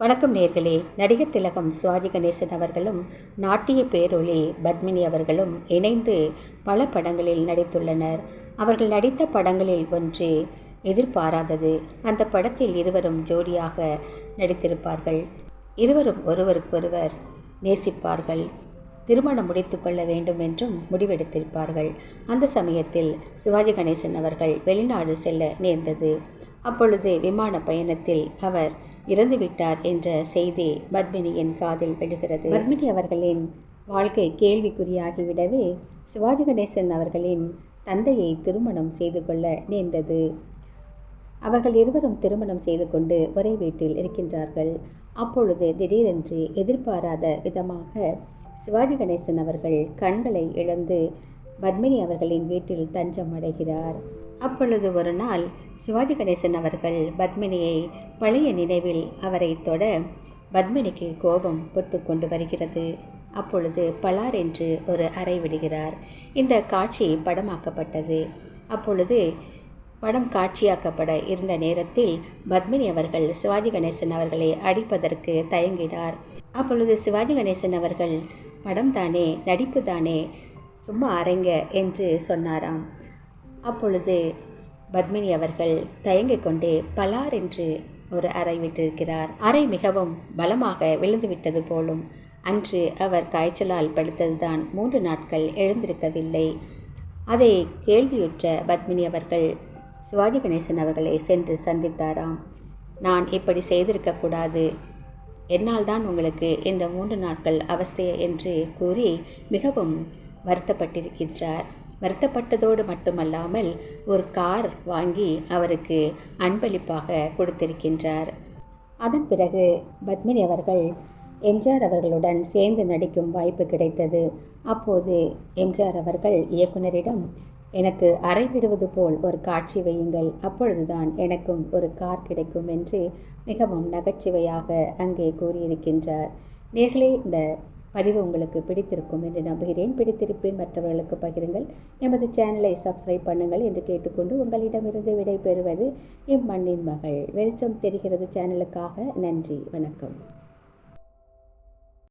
வணக்கம் நேர்களே. நடிகர் திலகம் சிவாஜி கணேசன் அவர்களும் நாட்டிய பேரொளி பத்மினி அவர்களும் இணைந்து பல படங்களில் நடித்துள்ளனர். அவர்கள் நடித்த படங்களில் ஒன்று எதிர்பாராதது. அந்த படத்தில் இருவரும் ஜோடியாக நடித்திருப்பார்கள். இருவரும் ஒருவருக்கொருவர் நேசிப்பார்கள். திருமணம் முடித்து கொள்ள வேண்டும் என்றும் முடிவெடுத்திருப்பார்கள். அந்த சமயத்தில் சிவாஜி கணேசன் அவர்கள் வெளிநாடு செல்ல நேர்ந்தது. அப்பொழுது விமான பயணத்தில் அவர் இறந்துவிட்டார் என்ற செய்தி பத்மினியின் காதில் விழுகிறது. பத்மினி அவர்களின் வாழ்க்கை கேள்விக்குறியாகிவிடவே சிவாஜி கணேசன் அவர்களின் தந்தையை திருமணம் செய்து கொள்ள நேர்ந்தது. அவர்கள் இருவரும் திருமணம் செய்து கொண்டு ஒரே வீட்டில் இருக்கின்றார்கள். அப்பொழுது திடீரென்று எதிர்பாராத விதமாக சிவாஜி கணேசன் அவர்கள் கண்களை இழந்து பத்மினி அவர்களின் வீட்டில் தஞ்சம் அடைகிறார். அப்பொழுது ஒரு நாள் சிவாஜி கணேசன் அவர்கள் பத்மினியை பழைய நினைவில் அவரை தொட பத்மினிக்கு கோபம் பொத்து கொண்டு வருகிறது. அப்பொழுது பலார் என்று ஒரு அறை விடுகிறார். இந்த காட்சி படமாக்கப்பட்டது. அப்பொழுது படம் காட்சியாக்கப்பட இருந்த நேரத்தில் பத்மினி அவர்கள் சிவாஜி கணேசன் அவர்களை அடிப்பதற்கு தயங்கினார். அப்பொழுது சிவாஜி கணேசன் அவர்கள் படம் தானே நடிப்பு தானே சும்மா அறைங்க என்று சொன்னாராம். அப்பொழுது பத்மினி அவர்கள் தயங்கிக் கொண்டே பலார் என்று ஒரு அறை விட்டிருக்கிறார். அறை மிகவும் பலமாக விழுந்துவிட்டது போலும் அன்று அவர் காய்ச்சலால் படுத்ததுதான் மூன்று நாட்கள் எழுந்திருக்கவில்லை. அதை கேள்வியுற்ற பத்மினி அவர்கள் சிவாஜி கணேசன் அவர்களை சென்று சந்தித்தாராம். நான் இப்படி செய்திருக்கக்கூடாது என்னால் தான் உங்களுக்கு இந்த மூன்று நாட்கள் அவஸ்தை என்று கூறி மிகவும் வருத்தப்பட்டிருக்கின்றார். வருத்தப்பட்டதோடு மட்டுமல்லாமல் ஒரு கார் வாங்கி அவருக்கு அன்பளிப்பாக கொடுத்திருக்கின்றார். அதன் பிறகு பத்மினி அவர்கள் எம்ஜிஆர் அவர்களுடன் சேர்ந்து நடிக்கும் வாய்ப்பு கிடைத்தது. அப்போது எம்ஜிஆர் அவர்கள் இயக்குனரிடம் எனக்கு அறை விடுவது போல் ஒரு காட்சி வையுங்கள். அப்பொழுதுதான் எனக்கும் ஒரு கார் கிடைக்கும் என்று மிகவும் நகைச்சுவையாக அங்கே கூறியிருக்கின்றார். நேர்களே இந்த பதிவு உங்களுக்கு பிடித்திருக்கும் என்று நம்புகிறேன். பிடித்திருப்பேன் மற்றவர்களுக்கு பகிருங்கள். எமது சேனலை சப்ஸ்கிரைப் பண்ணுங்கள் என்று கேட்டுக்கொண்டு உங்களிடமிருந்து விடை பெறுவது இம்மண்ணின் மகள். வெளிச்சம் தெரிகிறது சேனலுக்காக நன்றி. வணக்கம்.